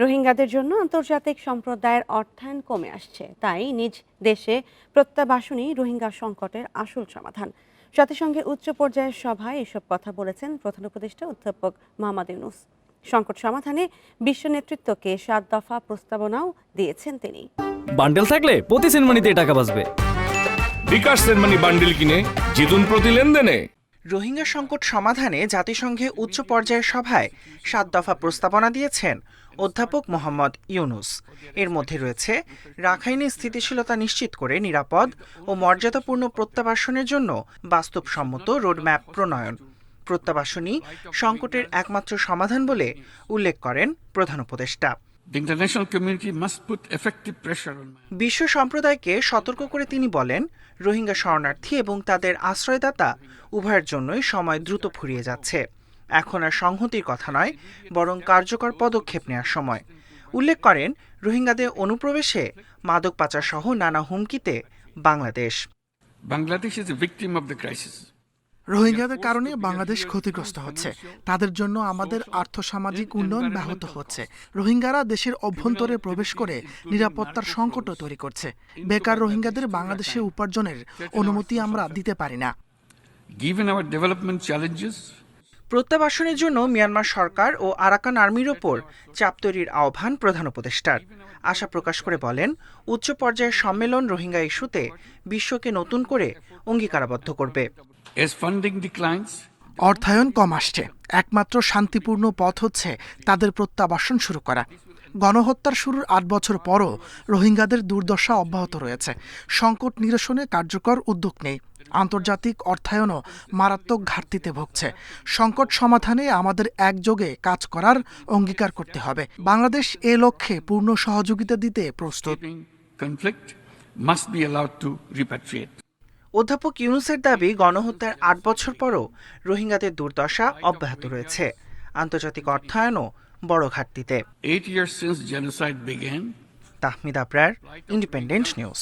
রোহিঙ্গাদের জন্য আন্তর্জাতিক সম্প্রদায়ের অর্থায়ন কমে আসছে। তাই নিজ দেশে প্রত্যাবাসনই রোহিঙ্গা সংকটের আসল সমাধান। জাতিসংঘের উচ্চ পর্যায়ের সভায় এসব কথা বলেছেন প্রধান উপদেষ্টা অধ্যাপক মোহাম্মদ ইউনুস। সংকট সমাধানে বিশ্ব নেতৃত্বকে সাত দফা প্রস্তাবনাও দিয়েছেন তিনি। বান্ডেল থাকলে প্রতি সেনমানিতে টাকা বাঁচবে। বিকাশ সেনমানি বান্ডিল কিনে জিতুন প্রতি লেনদেনে। রোহিঙ্গা সংকট সমাধানে জাতিসংঘে উচ্চ পর্যায়ের সভায় সাত দফা প্রস্তাবনা দিয়েছেন অধ্যাপক মোহাম্মদ ইউনুস। এর মধ্যে রয়েছে, রাখাইনে স্থিতিশীলতা নিশ্চিত করে নিরাপদ ও মর্যাদাপূর্ণ প্রত্যাবাসনের জন্য বাস্তবসম্মত রোডম্যাপ প্রণয়ন। প্রত্যাবাসনই সংকটের একমাত্র সমাধান বলে উল্লেখ করেন প্রধান উপদেষ্টা। The international community must put effective pressure on বিশ্ব সম্প্রদায়কে সতর্ক করে তিনি বলেন রোহিঙ্গা শরণার্থী এবং তাদের আশ্রয়দাতা উভয়ের জন্যই সময় দ্রুত ফুরিয়ে যাচ্ছে। এখন আর সংহতির কথা নয় বরং কার্যকর পদক্ষেপ নেওয়ার সময়। উল্লেখ করেন রোহিঙ্গাদের অনুপ্রবেশে মাদক পাচার সহ নানা হুমকিতে Bangladesh. Bangladesh is a victim of the crisis. রোহিঙ্গাদের কারণে বাংলাদেশ ক্ষতিগ্রস্ত হচ্ছে। তাদের জন্য আমাদের আর্থসামাজিক উন্নয়ন ব্যাহত হচ্ছে। রোহিঙ্গারা দেশের অভ্যন্তরে প্রবেশ করে নিরাপত্তার সংকটও তৈরি করছে। বেকার রোহিঙ্গাদের বাংলাদেশে উপার্জনের অনুমতি আমরা দিতে পারি না। Given our development প্রত্যাবাসনের জন্য মিয়ানমার সরকার ও আরাকান আর্মির ওপর চাপ তৈরির আহ্বান প্রধান উপদেষ্টার। আশা প্রকাশ করে বলেন উচ্চ পর্যায়ের সম্মেলন রোহিঙ্গা ইস্যুতে বিশ্বকে নতুন করে অঙ্গীকারাবদ্ধ করবে। অর্থায়ন কম আসছে। একমাত্র শান্তিপূর্ণ পথ হচ্ছে তাদের প্রত্যাবাসন শুরু করা। গণহত্যার শুরুর আট বছর পরও রোহিঙ্গাদের দুর্দশা অব্যাহত রয়েছে। সংকট নিরসনে কার্যকর উদ্যোগ নেই। আন্তর্জাতিক অর্থায়নও মারাত্মক ঘাটতিতে ভুগছে। সংকট সমাধানে আমাদের একযোগে কাজ করার অঙ্গীকার করতে হবে। বাংলাদেশ এ লক্ষ্যে পূর্ণ সহযোগিতা দিতে প্রস্তুত। অধ্যাপক ইউনুসের দাবি গণহত্যার আট বছর পরও রোহিঙ্গাদের দুর্দশা অব্যাহত রয়েছে। আন্তর্জাতিক অর্থায়নও বড় ঘাটতিতে। Tahmid Abrar Independent News